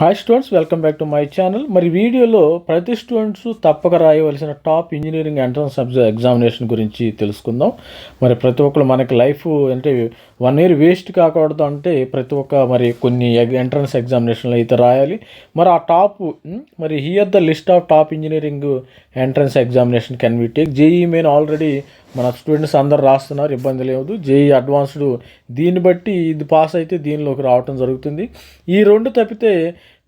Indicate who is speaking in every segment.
Speaker 1: Hi students welcome back to my channel మరి వీడియోలో ప్రతి స్టూడెంట్స్ తప్పక రాయవలసిన top engineering entrance subject examination గురించి తెలుసుకుందాం. మరి ప్రతి ఒక్కరు మనకి లైఫ్ అంటే వన్ ఇయర్ వేస్ట్ కాకూడదు అంటే ప్రతి ఒక్క మరి కొన్ని ఎంట్రన్స్ ఎగ్జామినేషన్లు అయితే రాయాలి. మరి ఆ టాప్ మరి here the list of top engineering entrance examination can we take JEE Main already మన స్టూడెంట్స్ అందరు రాస్తున్నారు ఇబ్బంది లేదు. జేఈ అడ్వాన్స్డ్ దీన్ని బట్టి ఇది పాస్ అయితే దీనిలోకి రావటం జరుగుతుంది. ఈ రెండు తప్పితే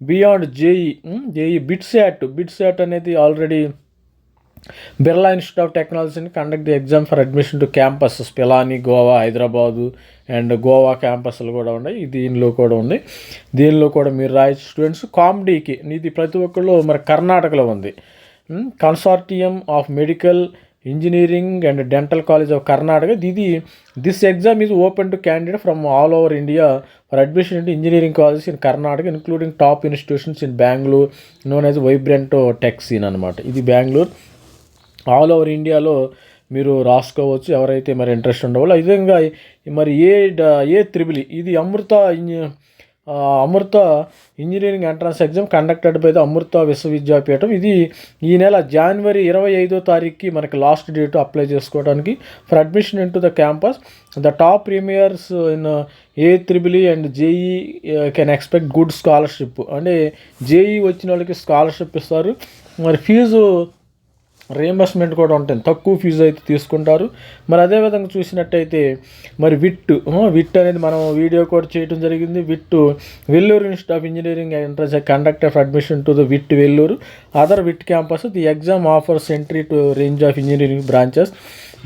Speaker 1: beyond JEE JEE BITSAT BITSAT అనేది ఆల్రెడీ బిర్లా ఇన్స్టిట్యూట్ ఆఫ్ టెక్నాలజీని conduct the exam for admission to campus Pilani Goa Hyderabad and Goa క్యాంపస్లు కూడా ఉన్నాయి. దీనిలో కూడా ఉంది. దీనిలో కూడా మీరు రాయొచ్చు. స్టూడెంట్స్ కామెడీకి ఇది ప్రతి ఒక్కళ్ళు మరి కర్ణాటకలో ఉంది. Consortium of medical engineering and dental college of Karnataka ఇది this exam is open to candidate from all over India for admission in engineering colleges in Karnataka including top institutions in Bengaluru known as vibrant tech scene అనమాట ఇది Bengaluru all over ఇండియాలో మీరు రాసుకోవచ్చు ఎవరైతే మరి interest ఉండవాలో ఈ విధంగా మరి ఏ డ- ఏ త్రిబులి ఇది Amrita ఇంజ- Amrita engineering entrance exam conducted by the Amrita Vishwavidyapeetham. ఇది ఈ నెల జనవరి ఇరవై ఐదో తారీఖుకి మనకి లాస్ట్ డేట్ అప్లై చేసుకోవడానికి for admission in to the campus. The top premiers in A triple and JEE can expect good scholarship. అంటే జేఈ వచ్చిన వాళ్ళకి స్కాలర్షిప్ ఇస్తారు. మరి ఫీజు రియంబర్స్మెంట్ కూడా ఉంటుంది. తక్కువ ఫీజు అయితే తీసుకుంటారు. మరి అదేవిధంగా చూసినట్టయితే మరి విట్ విట్ అనేది మనం వీడియో కూడా చేయడం జరిగింది. VIT Vellore institute of engineering entrance conduct of admission to the VIT Vellore. Other VIT campus the exam offers entry to range of engineering branches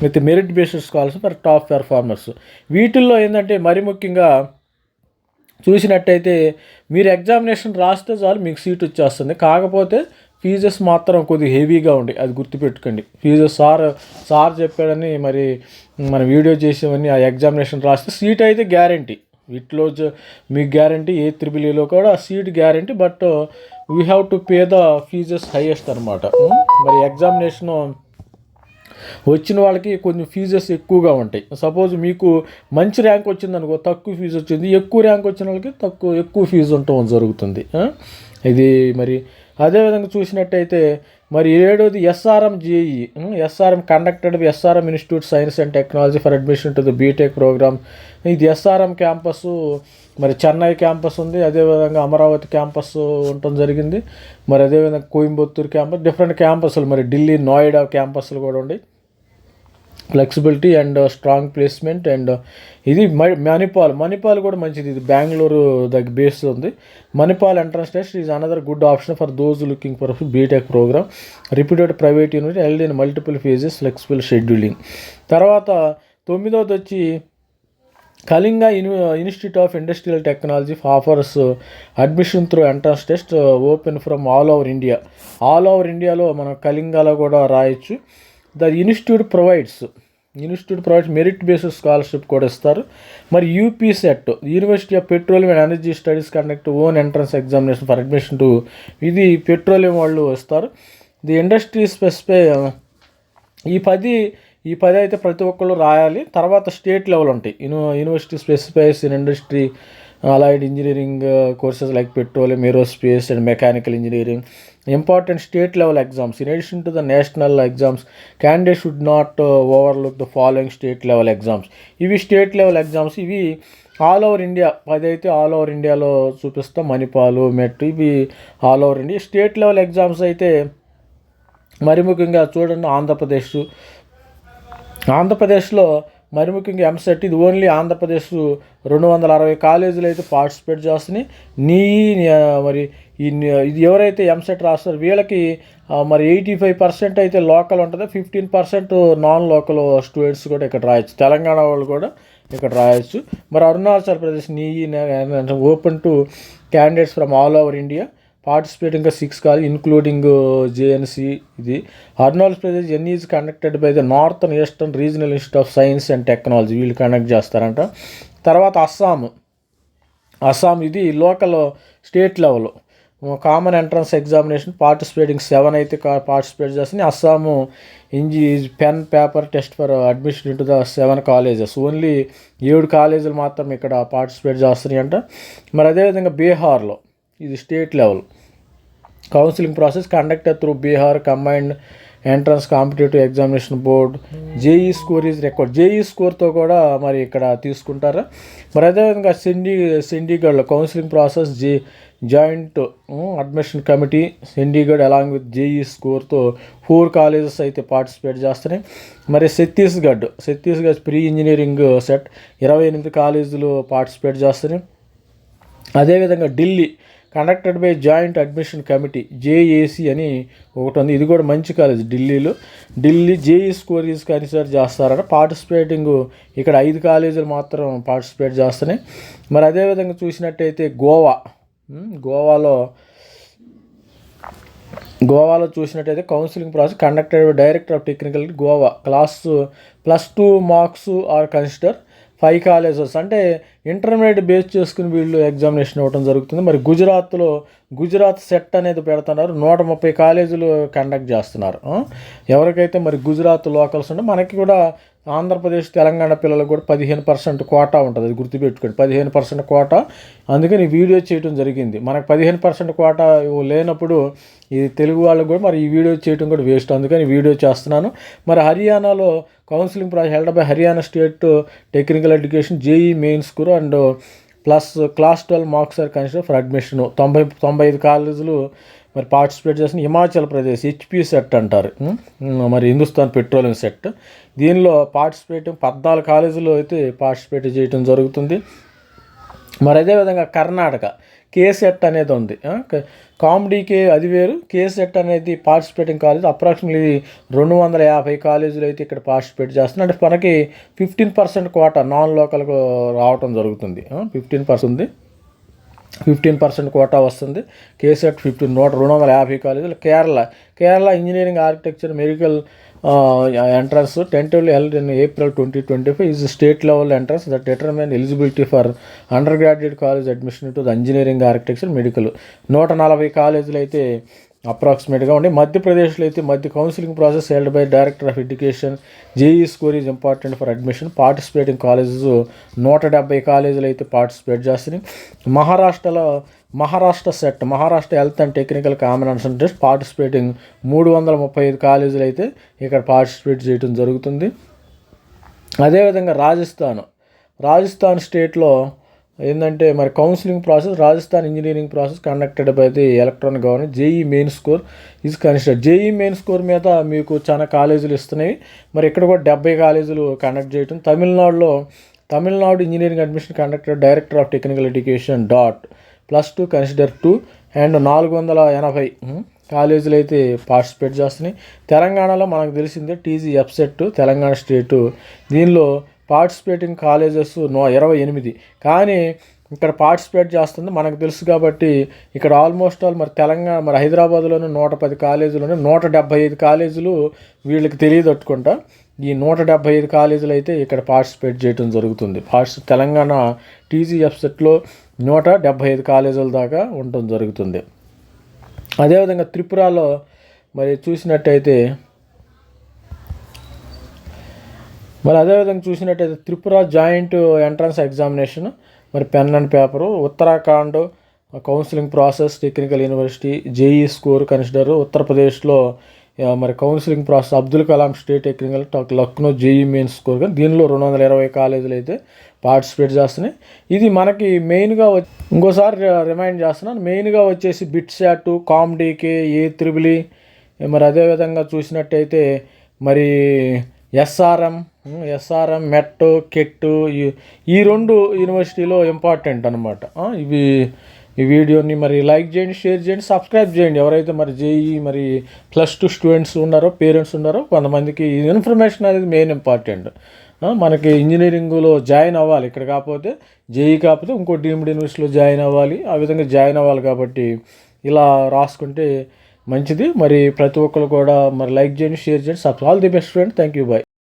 Speaker 1: with merit based scholars for top performers వీటిల్లో ఏంటంటే మరి ముఖ్యంగా చూసినట్టయితే మీరు examination రాస్తే చాలు మీకు seat వచ్చేస్తుంది. కాకపోతే ఫీజెస్ మాత్రం కొద్దిగా హెవీగా ఉండే అది గుర్తుపెట్టుకోండి. ఫీజెస్ సార్ సార్ చెప్పాడని మరి మన వీడియో చేసేవన్నీ ఆ ఎగ్జామినేషన్ రాస్తే సీట్ అయితే గ్యారంటీ. వీటిలో మీ మీకు గ్యారంటీ ఏ త్రిబుల్ కూడా seat guarantee but we have to pay the fees highest అనమాట మరి ఎగ్జామినేషను వచ్చిన వాళ్ళకి కొంచెం ఫీజెస్ ఎక్కువగా ఉంటాయి. సపోజ్ మీకు మంచి ర్యాంక్ వచ్చింది అనుకో తక్కువ ఫీజు వచ్చింది ఎక్కువ ర్యాంక్ వచ్చిన వాళ్ళకి తక్కువ ఎక్కువ ఫీజు ఉండటం జరుగుతుంది. ఇది మరి అదేవిధంగా చూసినట్టయితే మరి ఏడోది SRM JEE SRM conducted SRM institute science and technology for admission to the B Tech programme ఇది ఎస్ఆర్ఎం క్యాంపస్ మరి చెన్నై క్యాంపస్ ఉంది. అదేవిధంగా అమరావతి క్యాంపస్ ఉండటం జరిగింది. మరి అదేవిధంగా కోయంబత్తూరు క్యాంపస్ డిఫరెంట్ క్యాంపస్లు మరి ఢిల్లీ నోయిడా క్యాంపస్లు కూడా ఉన్నాయి flexibility and strong placement and ఇది మణిపాల్. మణిపాల్ కూడా మంచిది. ఇది బెంగళూరు దగ్గర బేస్ ఉంది. Manipal entrance test is another good option for those looking for B Tech programme repeated private university held in multiple phases flexible scheduling తర్వాత తొమ్మిదవది వచ్చి Kalinga institute of industrial technology offers admission through entrance test open from all over India all over ఇండియాలో మనం కళింగాలో కూడా రాయొచ్చు. The institute provides. Institute provides merit based scholarship కూడా ఇస్తారు. మరి UP set university of petroleum and energy studies conduct own entrance examination for admission to ఇది petroleum వాళ్ళు ఇస్తారు ది ఇండస్ట్రీ స్పెసిఫై ఈ పది ఈ పది అయితే ప్రతి ఒక్కళ్ళు రాయాలి. తర్వాత స్టేట్ లెవెల్ ఉంటాయి. యూని university specifies in industry allied engineering courses like petroleum aerospace and mechanical engineering important state level exams in addition to the national exams candidate should not overlook the following state level exams ఇవి state level exams ఇవి all over India అదైతే all over ఇండియాలో చూపిస్తాం Manipal MET ఇవి all over India state level exams అయితే మరి ముఖ్యంగా చూడండి ఆంధ్రప్రదేశ్. ఆంధ్రప్రదేశ్లో మరి ముఖ్యంగా ఎంసెట్ ఇది ఓన్లీ ఆంధ్రప్రదేశ్ రెండు వందల అరవై కాలేజీలు అయితే పార్టిసిపేట్ చేస్తున్నాయి నీ మరి ఈ ఇది ఎవరైతే ఎంసెట్ రాస్తారో వీళ్ళకి మరి ఎయిటీ ఫైవ్ పర్సెంట్ అయితే లోకల్ ఉంటుంది fifteen percent non local students కూడా ఇక్కడ రాయొచ్చు తెలంగాణ వాళ్ళు కూడా ఇక్కడ రాయొచ్చు మరి అరుణాచల్ ప్రదేశ్ నీ open to candidates from all over India participating six call including JNC ఇది. Arunachal Pradesh N is conducted by the northern eastern regional institute of science and technology వీళ్ళు కండక్ట్ చేస్తారంట. తర్వాత అస్సాం అస్సాం ఇది local state level common entrance examination participating seven అయితే participate చేస్తున్నాయి Assam ఇంజీ pen paper test for admission into the seven colleges only ఏడు కాలేజీలు మాత్రం ఇక్కడ పార్టిసిపేట్ చేస్తున్నాయి అంట మరి అదేవిధంగా బీహార్లో ఇది state level. Counselling process conducted through Bihar combined entrance competitive examination board. JEE score is record. JEE స్కోర్తో కూడా మరి ఇక్కడ తీసుకుంటారా. మరి అదేవిధంగా సిండీ సిండిగఢ్లో counselling process J joint admission committee Chandigarh along with JEE స్కోర్తో four colleges అయితే పార్టిసిపేట్ చేస్తున్నాయి. మరి Chhattisgarh Chhattisgarh pre engineering set ఇరవై ఎనిమిది కాలేజీలు పార్టిసిపేట్ చేస్తున్నాయి. అదేవిధంగా Delhi conducted by joint admission committee JAC అని ఒకటి ఉంది. ఇది కూడా మంచి కాలేజ్ ఢిల్లీలో. Delhi JEE score is consider చేస్తారట. పార్టిసిపేటింగ్ ఇక్కడ ఐదు కాలేజీలు మాత్రం పార్టిసిపేట్ చేస్తున్నాయి. మరి అదేవిధంగా చూసినట్టయితే గోవా. గోవాలో గోవాలో చూసినట్టయితే counselling process conducted director of technical Goa. Class plus two marks are consider five colleges అంటే ఇంటర్మీడియట్ బేస్ చేసుకుని వీళ్ళు ఎగ్జామినేషన్ ఇవ్వడం జరుగుతుంది. మరి గుజరాత్లో గుజరాత్ సెట్ అనేది పెడుతున్నారు. నూట ముప్పై కాలేజీలు కండక్ట్ చేస్తున్నారు. ఎవరికైతే మరి గుజరాత్ లోకల్స్ ఉంటే మనకి కూడా ఆంధ్రప్రదేశ్ తెలంగాణ పిల్లలకు కూడా పదిహేను పర్సెంట్ కోటా ఉంటుంది. అది గుర్తుపెట్టుకోండి. పదిహేను పర్సెంట్ కోటా. అందుకని వీడియో చేయడం జరిగింది. మనకు పదిహేను పర్సెంట్ కోటా లేనప్పుడు ఈ తెలుగు వాళ్ళకు కూడా మరి ఈ వీడియో చేయడం కూడా వేస్ట్. అందుకని వీడియో చేస్తున్నాను. మరి హర్యానాలో counselling process held by Haryana state technical education JEE Main school and plus class twelve marks are consider for admission. తొంభై తొంభై ఐదు కాలేజీలు మరి పార్టిసిపేట్ చేసిన హిమాచల్ ప్రదేశ్ హెచ్పి సెట్ అంటారు. మరి హిందుస్థాన్ పెట్రోలియం సెట్. దీనిలో పార్టిసిపేట్ పద్నాలుగు కాలేజీలో అయితే పార్టిసిపేట్ చేయడం జరుగుతుంది. మరి అదేవిధంగా కర్ణాటక కేసెట్ అనేది ఉంది. కామెడీకే అది వేరు. కేసెట్ అనేది పార్టిసిపేటింగ్ కాలేజ్. అప్రాక్సిమేట్లీ రెండు వందల యాభై కాలేజీలు అయితే ఇక్కడ పార్టిసిపేట్ చేస్తున్నారు. అంటే మనకి ఫిఫ్టీన్ పర్సెంట్ కోట నాన్ లోకల్కు రావటం జరుగుతుంది. ఫిఫ్టీన్ పర్సెంట్ ఉంది. ఫిఫ్టీన్ పర్సెంట్ కోటా వస్తుంది. కేసెట్ ఫిఫ్టీన్ నూట రెండు వందల యాభై కాలేజీలు. Kerala Kerala engineering architecture medical entrance tentatively held in April twenty twenty five is state level entrance that determine eligibility for undergraduate college admission to the engineering architecture medical నూట నలభై కాలేజీలు అయితే అప్రాక్సిమేట్గా ఉండి మధ్యప్రదేశ్లో అయితే మధ్య counselling process held by director of education JEE score is important for admission participating colleges నూట డెబ్బై కాలేజీలు అయితే పార్టిసిపేట్ చేస్తున్నాయి. మహారాష్ట్రలో Maharashtra CET Maharashtra health and technical combination test participating మూడు వందల ముప్పై ఐదు కాలేజీలు అయితే ఇక్కడ పార్టిసిపేట్ చేయడం జరుగుతుంది. అదేవిధంగా రాజస్థాన్ రాజస్థాన్ స్టేట్లో ఏంటంటే మరి counselling process Rajasthan engineering process conducted by the electronic government JEE main score is consider JEE main score మీద మీకు చాలా కాలేజీలు ఇస్తున్నాయి. మరి ఇక్కడ కూడా డెబ్బై కాలేజీలు కండక్ట్ చేయటం. తమిళనాడులో Tamil Nadu engineering admission conductor director of technical education dot plus two consider two and నాలుగు వందల ఎనభై కాలేజీలు అయితే పార్టిసిపేట్ చేస్తున్నాయి. తెలంగాణలో మనకు తెలిసిందే టీజీ ఎఫ్సెట్ తెలంగాణ స్టేటు దీనిలో పార్టిసిపేటింగ్ కాలేజెస్ నో ఇరవై ఎనిమిది. కానీ ఇక్కడ పార్టిసిపేట్ చేస్తుంది మనకు తెలుసు కాబట్టి ఇక్కడ ఆల్మోస్ట్ ఆల్ మరి తెలంగాణ మరి హైదరాబాద్లోనే నూట పది కాలేజీలోనే నూట డెబ్భై ఐదు కాలేజీలు వీళ్ళకి తెలియదట్టుకుంటా ఈ నూట డెబ్భై ఐదు కాలేజీలు అయితే ఇక్కడ పార్టిసిపేట్ చేయడం జరుగుతుంది. పార్టిసి తెలంగాణ టీజీఎఫ్ సెట్లో నూట డెబ్భై ఐదు కాలేజీల దాకా ఉండటం జరుగుతుంది. అదేవిధంగా త్రిపురలో మరి చూసినట్టయితే మరి అదేవిధంగా చూసినట్టయితే త్రిపుర జాయింట్ ఎంట్రన్స్ ఎగ్జామినేషన్ మరి pen and paper Uttarakhand counselling process technical university JEE score consider ఉత్తరప్రదేశ్లో మరి counselling process Abdul Kalam state technical talk Lucknow JEE main score కానీ దీనిలో రెండు వందల ఇరవై కాలేజీలు అయితే పార్టిసిపేట్ చేస్తున్నాయి. ఇది మనకి మెయిన్గా ఇంకోసారి రిమైండ్ చేస్తున్నాను. మెయిన్గా వచ్చేసి బిట్ శాట్ కామ్డీకే ఏ త్రిబులి మరి అదేవిధంగా చూసినట్టయితే మరి ఎస్ఆర్ఎం ఎస్ఆర్ఎం మెట్ కెట్ ఈ- ఈ రెండు యూనివర్సిటీలో ఇంపార్టెంట్ అనమాట ఇవి ఈ వీడియోని మరి లైక్ చేయండి షేర్ చేయండి సబ్స్క్రైబ్ చేయండి. ఎవరైతే మరి జేఈ మరి ప్లస్ టూ స్టూడెంట్స్ ఉన్నారో పేరెంట్స్ ఉన్నారో కొంతమందికి ఇన్ఫర్మేషన్ అనేది మెయిన్ ఇంపార్టెంట్. మనకి ఇంజనీరింగ్లో జాయిన్ అవ్వాలి. ఇక్కడ కాకపోతే జేఈ కాకపోతే ఇంకో డీమ్డ్ యూనివర్సిటీలో జాయిన్ అవ్వాలి. ఆ విధంగా జాయిన్ అవ్వాలి కాబట్టి ఇలా రాసుకుంటే మంచిది. మరి ప్రతి ఒక్కరు కూడా మరి లైక్ చేయండి షేర్ చేయండి. Sub all the best friend. Thank you bye.